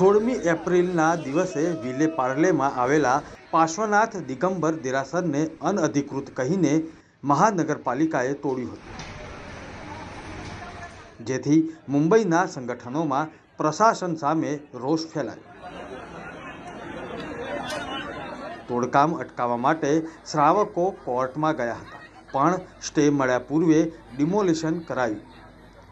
સોળમી એપ્રિલના દિવસે વિલે પાર્લેમાં આવેલા પાર્શ્વનાથ દિગંબર દેરાસરને અનઅધિકૃત કહીને મહાનગરપાલિકાએ તોડ્યું હતું. જેથી મુંબઈના સંગઠનોમાં પ્રશાસન સામે રોષ ફેલાયો. તોડકામ અટકાવવા માટે શ્રાવકો કોર્ટમાં ગયા હતા, પણ સ્ટે મળ્યા પૂર્વે ડિમોલિશન કરાયું.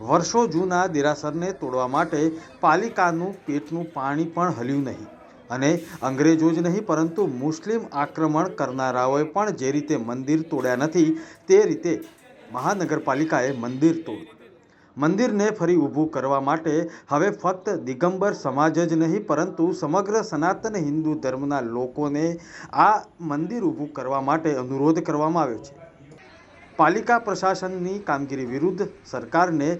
વર્ષો જૂના દેરાસરને તોડવા માટે પાલિકાનું પેટનું પાણી પણ હલ્યું નહીં. અને અંગ્રેજો જ નહીં, પરંતુ મુસ્લિમ આક્રમણ કરનારાઓએ પણ જે રીતે મંદિર તોડ્યા નથી, તે રીતે મહાનગરપાલિકાએ મંદિર તોડ્યું. મંદિરને ફરી ઊભું કરવા માટે હવે ફક્ત દિગંબર સમાજ જ નહીં, પરંતુ સમગ્ર સનાતન હિન્દુ ધર્મના લોકોને આ મંદિર ઊભું કરવા માટે અનુરોધ કરવામાં આવ્યો છે. પાલિકા પ્રશાસનની કામગીરી વિરુદ્ધ સરકારને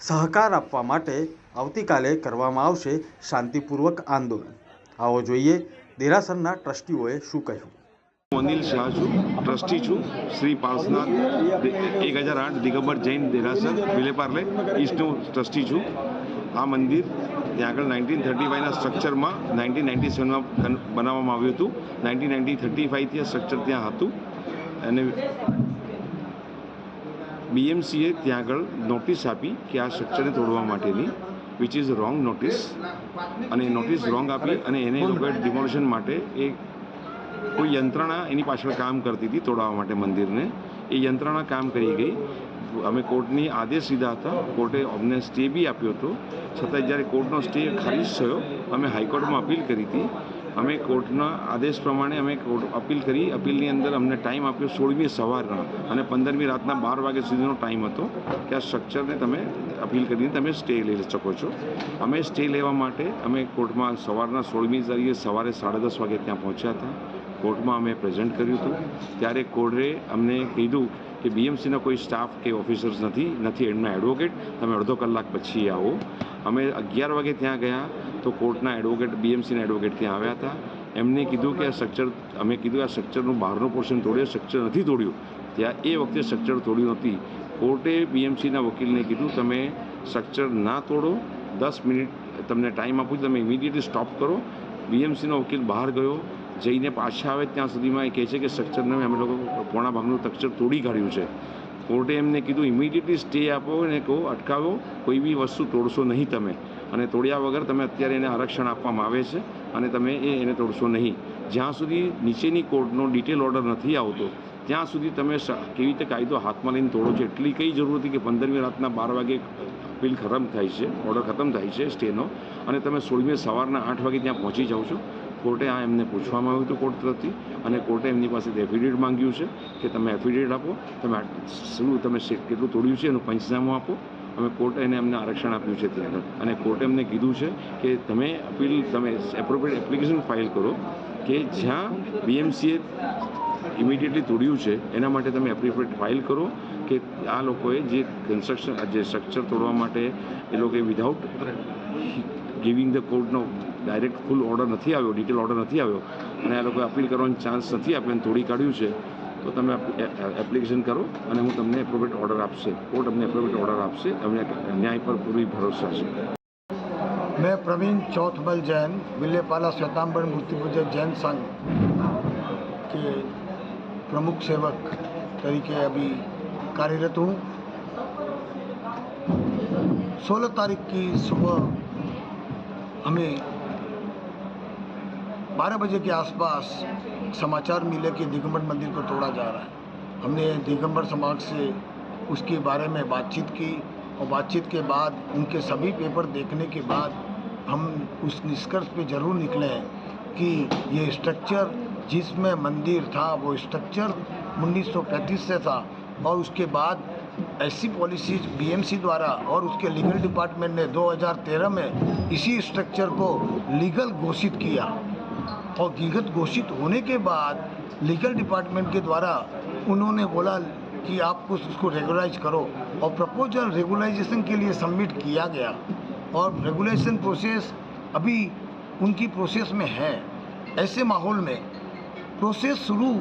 સહકાર આપવા માટે આવતીકાલે કરવામાં આવશે શાંતિપૂર્વક આંદોલન. આવો જોઈએ દેરાસરના ટ્રસ્ટીઓએ શું કહ્યું. હું અનિલ શાહ છું, ટ્રસ્ટી છું, શ્રી પાર્સનાથ એક હજાર આઠ દિગંબર જૈન દેરાસર, વિલેપાર્લે, ઈસ્ટનું ટ્રસ્ટી છું. આ મંદિર ત્યાં આગળ નાઇન્ટીન થર્ટી ફાઇવના સ્ટ્રક્ચરમાં નાઇન્ટીન નાઇન્ટી સેવનમાં બનાવવામાં આવ્યું હતું. નાઇન્ટીન નાઇન્ટી થર્ટી ફાઇવથી આ સ્ટ્રક્ચર ત્યાં હતું. અને બીએમસીએ ત્યાં આગળ નોટિસ આપી કે આ સ્ટ્રક્ચરને તોડવા માટેની વિચ ઇઝ રોંગ નોટિસ અને નોટિસ રોંગ આપી અને એને લોકોએ ડિમોલિશન માટે એ કોઈ યંત્રણા એની પાછળ કામ કરતી હતી તોડાવવા માટે મંદિરને. એ યંત્રણા કામ કરી ગઈ. અમે કોર્ટની આદેશ લીધા હતા. કોર્ટે અમને સ્ટે બી આપ્યો હતો. છતાં જ્યારે કોર્ટનો સ્ટે ખારીજ થયો, અમે હાઈકોર્ટમાં અપીલ કરી હતી અમે કોર્ટના આદેશ પ્રમાણે અમે કોર્ટ અપીલ કરી, અપીલની અંદર અમને ટાઈમ આપ્યો સોળમી સવારના અને પંદરમી રાતના બાર વાગ્યા સુધીનો ટાઈમ હતો કે આ સ્ટ્રક્ચરને તમે અપીલ કરીને તમે સ્ટે લઈ શકો છો. અમે સ્ટે લેવા માટે અમે કોર્ટમાં સવારના સોળમી તારીખે સવારે સાડા દસ વાગે ત્યાં પહોંચ્યા હતા. કોર્ટમાં અમે પ્રેઝન્ટ કર્યું હતું. ત્યારે કોર્ટે અમને કીધું કે બીએમસીના કોઈ સ્ટાફ કે ઓફિસર્સ નથી નથી એમના એડવોકેટ તમે અડધો કલાક પછી આવો. અમે અગિયાર વાગે ત્યાં ગયા તો કોર્ટના એડવોકેટ બીએમસીના એડવોકેટ ત્યાં આવ્યા હતા. એમને કીધું કે આ સ્ટ્રક્ચર અમે કીધું આ સ્ટ્રક્ચરનું બહારનું પોર્શન તોડ્યું સ્ટ્રક્ચર નથી તોડ્યું. ત્યાં એ વખતે સ્ટ્રક્ચર તોડ્યું નથી કોર્ટે બીએમસીના વકીલને કીધું, તમે સ્ટ્રક્ચર ના તોડો. દસ મિનિટ તમને ટાઈમ આપું તમે ઇમિડિયેટલી સ્ટોપ કરો. બીએમસીનો વકીલ બહાર ગયો. જઈને પાછા આવે ત્યાં સુધીમાં એ કહે છે કે સ્ટ્રક્ચરને અમે લોકો પોણા ભાગનું સ્ટ્રક્ચર તોડી કાઢ્યું છે. કોર્ટે એમને કીધું ઇમિડિયેટલી સ્ટે આપો અને કહો, અટકાવો, કોઈ બી વસ્તુ તોડશો નહીં તમે. અને તોડ્યા વગર તમે અત્યારે એને આરક્ષણ આપવામાં આવે છે અને તમે એ એને તોડશો નહીં. જ્યાં સુધી નીચેની કોર્ટનો ડિટેલ ઓર્ડર નથી આવતો, ત્યાં સુધી તમે કેવી રીતે કાયદો હાથમાં લઈને તોડો છો એટલી કઈ જરૂર હતી કે પંદરમી રાતના બાર વાગે અપીલ ખતમ થાય છે ઓર્ડર ખતમ થાય છે સ્ટેનો અને તમે સોળમી સવારના આઠ વાગે ત્યાં પહોંચી જાઓ છો. કોર્ટે આ એમને પૂછવામાં આવ્યું હતું કોર્ટ તરફથી અને કોર્ટે એમની પાસેથી એફિડેવિટ માંગ્યું છે કે તમે એફિડેવિટ આપો, તમે શું તમે કેટલું તોડ્યું છે એનું પંચનામું આપો. અમે કોર્ટે એને એમને આરક્ષણ આપ્યું છે ત્યાં અને કોર્ટે એમને કીધું છે કે તમે અપીલ તમે એપ્રોપ્રિએટ એપ્લિકેશન ફાઇલ કરો કે જ્યાં બીએમસીએ ઇમિડિયેટલી તોડ્યું છે, એના માટે તમે એપ્લિકેશન ફાઇલ કરો કે આ લોકોએ જે કન્સ્ટ્રક્શન જે સ્ટ્રક્ચર તોડવા માટે એ લોકોએ વિધાઉટ ગિવિંગ ધ કોર્ટનો ડાયરેક્ટ ફૂલ ઓર્ડર નથી આવ્યો ડિટેલ ઓર્ડર નથી આવ્યો અને આ લોકોએ અપીલ કરવાનો ચાન્સ નથી આપ્યો અને તોડી કાઢ્યું છે તો તમે એપ્લિકેશન કરો અને હું તમને એપ્રોપ્રિએટ ઓર્ડર આપશે કોર્ટ અમને એપ્રોપ્રિએટ ઓર્ડર આપશે અમને ન્યાય પર પૂરી ભરોસા છે मैं प्रवीण चौथबल जैन विल्यपाला श्वेतांबर मूर्ति पूजक जैन संघ के प्रमुख सेवक तरीके अभी कार्यरत हूँ सोलह तारीख की सुबह हमें बारह बजे के आसपास समाचार मिले कि दिगंबर मंदिर को तोड़ा जा रहा है। हमने दिगंबर समाज से उसके बारे में बातचीत की और बातचीत के बाद, उनके सभी पेपर देखने के बाद हम उस निष्कर्ष पे ज़रूर निकले हैं कि ये स्ट्रक्चर जिसमें मंदिर था, वो स्ट्रक्चर 1935 से था और उसके बाद ऐसी पॉलिसीज़ बीएमसी द्वारा और उसके लीगल डिपार्टमेंट ने 2013 में इसी स्ट्रक्चर को लीगल घोषित किया। लीगल घोषित होने के बाद लीगल डिपार्टमेंट के द्वारा उन्होंने बोला कि आप कुछ उसको रेगुलाइज करो। और प्रपोजल रेगुलाइजेशन के लिए सबमिट किया गया। और रेगुलेशन प्रोसेस अभी उनकी प्रोसेस में है। ऐसे माहौल में प्रोसेस शुरू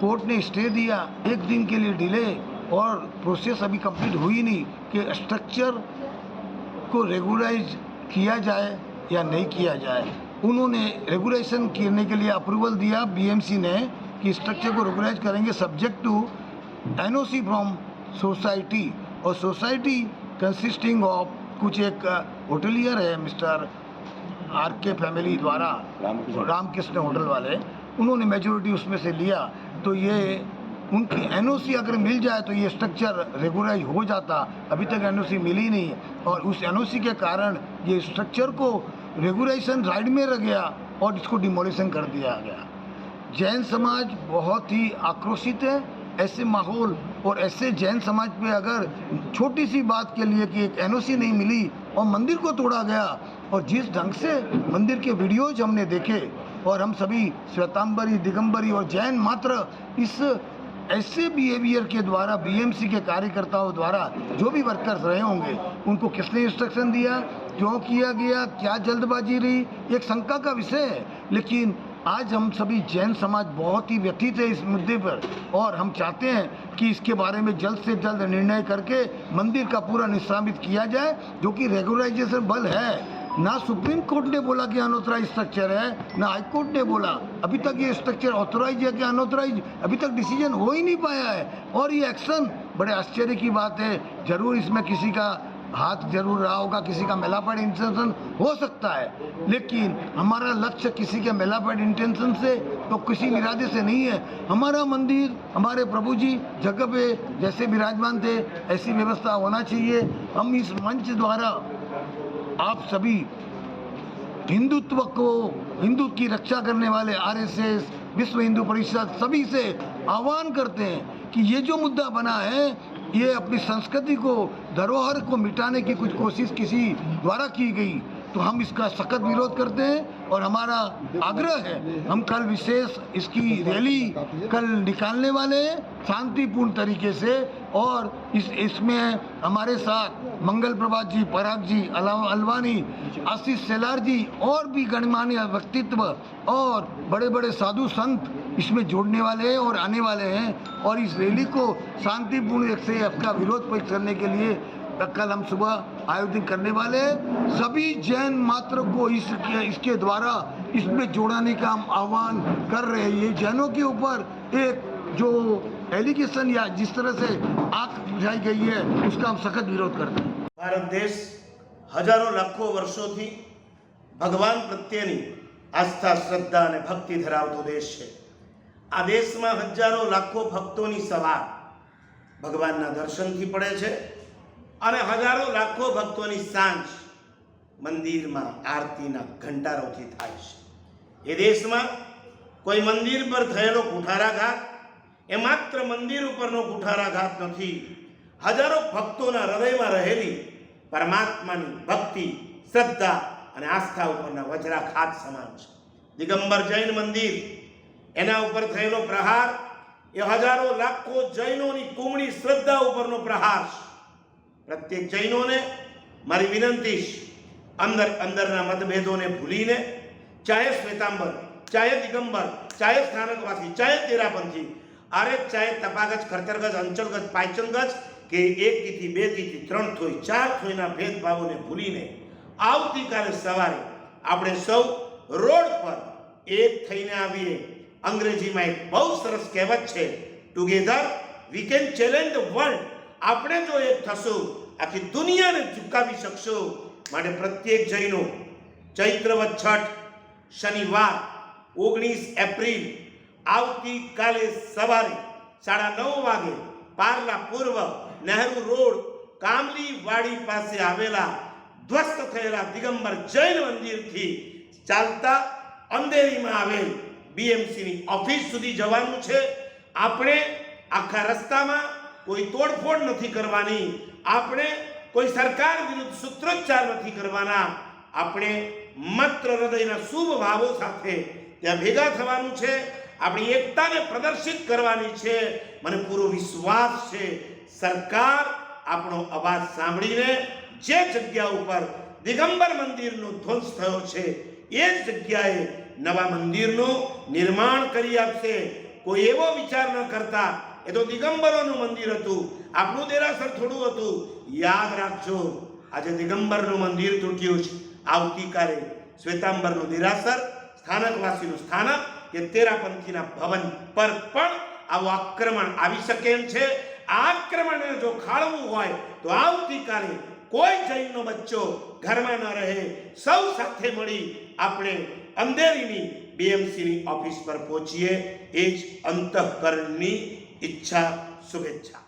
कोर्ट ने स्टे दिया। एक दिन के लिए डिले और प्रोसेस अभी कंप्लीट हुई नहीं कि स्ट्रक्चर को रेगुलाइज किया जाए या नहीं किया जाए। उन्होंने रेगुलेशन करने के लिए अप्रूवल दिया। बीएमसी ने कि स्ट्रक्चर को रेगुलाइज करेंगे। Subject to NOC from society और सोसाइटी कंसिस्टिंग ऑफ़ कुछ एक होटलियर है मिस्टर आर के फैमिली द्वारा रामकृष्ण। होटल वाले। उन्होंने मेजोरिटी उसमें से लिया। तो ये उनकी एनओसी अगर मिल जाए तो ये स्ट्रक्चर रेगुलाइज हो जाता। अभी तक एनओसी मिली नहीं और उस एनओसी के कारण ये स्ट्रक्चर को रेगुलेशन राइड में रह गया और इसको डिमोलिशन कर दिया गया। जैन समाज बहुत ही आक्रोशित है, ऐसे माहौल और ऐसे जैन समाज पे अगर छोटी सी बात के लिए कि एक एनओसी नहीं मिली और मंदिर को तोड़ा गया और जिस ढंग से मंदिर के वीडियोज़ हमने देखे और हम सभी श्वेतांबरी, दिगंबरी और जैन मात्र इस ऐसे बिहेवियर के द्वारा बीएमसी के कार्यकर्ताओं द्वारा जो भी वर्कर्स रहे होंगे, उनको किसने इंस्ट्रक्शन दिया, क्यों किया गया, क्या जल्दबाजी रही, एक शंका का विषय है। लेकिन आज हम सभी जैन समाज बहुत ही व्यथित है इस मुद्दे पर, और हम चाहते हैं कि इसके बारे में जल्द से जल्द निर्णय करके मंदिर का पूरा निस्सामित किया जाए, जो कि रेगुलराइजेशन बल है। ना सुप्रीम कोर्ट ने बोला कि अनऑथराइज स्ट्रक्चर है, ना हाई कोर्ट ने बोला। अभी तक ये स्ट्रक्चर ऑथराइज है कि अनऑथराइज अभी तक डिसीज़न हो ही नहीं पाया है। और ये एक्शन बड़े आश्चर्य की बात है। ज़रूर इसमें किसी का हाथ ज़रूर रहा होगा, किसी का मेलापाइड इंटेंशन हो सकता है। लेकिन हमारा लक्ष्य किसी के मेलापाइड इंटेंशन से तो किसी इरादे से नहीं है। हमारा मंदिर, हमारे प्रभु जी जगह पे जैसे विराजमान थे, ऐसी व्यवस्था होना चाहिए। हम इस मंच द्वारा आप सभी हिंदुत्व को, हिंदू की रक्षा करने वाले आरएसएस, विश्व हिंदू परिषद सभी से आह्वान करते हैं कि ये जो मुद्दा बना है, ये अपनी संस्कृति को, धरोहर को मिटाने की कुछ कोशिश किसी द्वारा की गई। तो हम इसका सख्त विरोध करते हैं और हमारा आग्रह है, हम कल विशेष इसकी रैली कल निकालने वाले हैं, शांतिपूर्ण तरीके से और इस, इसमें हमारे साथ मंगल प्रभात जी, पराग जी अलवानी, आशीष सेलार जी और भी गणमान्य व्यक्तित्व और बड़े बड़े साधु संत इसमें जोड़ने वाले हैं और आने वाले हैं और इस रैली को शांतिपूर्ण से आपका विरोध करने के लिए कल हम सुबह आयोजित करने वाले हैं सभी जैन मात्र को इसके इसके द्वारा इसमें जोड़ने का हम आह्वान कर रहे हैं ये जैनों के ऊपर एक जो एलिगेशन या जिस तरह से आंख बुझाई गई है उसका हम सख्त विरोध करते हैं ભારત દેશ હજારો લાખો વર્ષોથી ભગવાન પ્રત્યેની આસ્થા શ્રદ્ધા અને ભક્તિ ધરાવતો દેશ છે આ દેશમાં હજારો લાખો ભક્તોની સવાર ભગવાનના દર્શનથી પડે છે અને હજારો લાખો ભક્તોની સાંજ મંદિરમાં આરતીના ઘંટારોથી થાય છે. એ દેશમાં કોઈ મંદિર પર થયેલો કુઠારાઘાત એ માત્ર મંદિર ઉપરનો કુઠારાઘાત નથી. હજારો ભક્તોના હૃદયમાં રહેલી પરમાત્માની ભક્તિ, શ્રદ્ધા અને આસ્થા ઉપરના વજ્રાઘાત સમાન છે. દિગંબર જૈન મંદિર એના ઉપર થયેલો પ્રહાર એ હજારો લાખો જૈનોની કુમળી શ્રદ્ધા ઉપરનો પ્રહાર છે. પ્રત્યેક જૈનોને મારી વિનંતી અંદર અંદરના મતભેદોને ભૂલીને, ચાહે શ્વેતાંબર, ચાહે દિગંબર, ચાહે સ્થાનકવાસી ચાહે તેરાપંથી અરે ચાહે તપાગજ ખર્ચરગજ અંચલગજ પાયચનગજ કે એક તીથી, બે તીથી, ત્રણ થોઈ, ચાર થોઈના ભેદભાવોને ભૂલીને આવતીકાલે સવારે આપણે સૌ રોડ પર એક થઈને આવીએ. અંગ્રેજીમાં એક બહુ સરસ કહેવત છે together we can challenge the world આપણે જો એક થશું, આખી દુનિયાને ઝુકાવી શકશું, માટે પ્રત્યેક જૈનો ચૈત્રવત છઠ શનિવાર, ઓગણીસ એપ્રિલ, આવતીકાલે સવારે સાડા નવ વાગે પાર્લા પૂર્વ નહેરુ રોડ કામલી વાડી પાસે આવેલા ધ્વસ્ત થયેલા દિગંબર જૈન મંદિરથી ચાલતા અંધેરીમાં આવેલ બીએમસીની ઓફિસ સુધી જવાનું છે. આપણે આખા રસ્તામાં કોઈ તોડફોડ નથી કરવાની. આપણે કોઈ સરકાર વિરુદ્ધ સૂત્રોચ્ચાર નથી કરવાના. આપણે માત્ર હૃદયના શુભ ભાવો સાથે ત્યાં ભેગા થવાનું છે. આપણી એકતાને પ્રદર્શિત કરવાની છે. મને પૂરો વિશ્વાસ છે. સરકાર આપણો અવાજ સાંભળીને જે જગ્યા ઉપર દિગંબર મંદિરનો ધ્વંસ થયો છે, એ જ જગ્યાએ નવા મંદિરનું નિર્માણ કરી આપશે. કોઈ એવો વિચાર ન કરતા એ તો દિગંબરોનું મંદિર હતું. આપણું દેરાસર થોડું હતું. યાદ રાખજો, આજે દિગંબરનું મંદિર તૂટ્યું છે. આવતીકાલે શ્વેતાંબરનું દેરાસર, સ્થાનકવાસીનું સ્થાનક, કે તેરાપંથીના ભવન પર પણ આવું આક્રમણ આવી શકે એમ છે. આ આક્રમણને જો ખાળવું હોય, તો આવતીકાલે કોઈ જૈનનો બચ્ચો ઘરમાં ન રહે. સૌ સાથે મળી આપણે અંધેરીની બીએમસીની ઓફિસ પર પહોંચીએ. એ જ અંતઃકરણની 2차 수배차.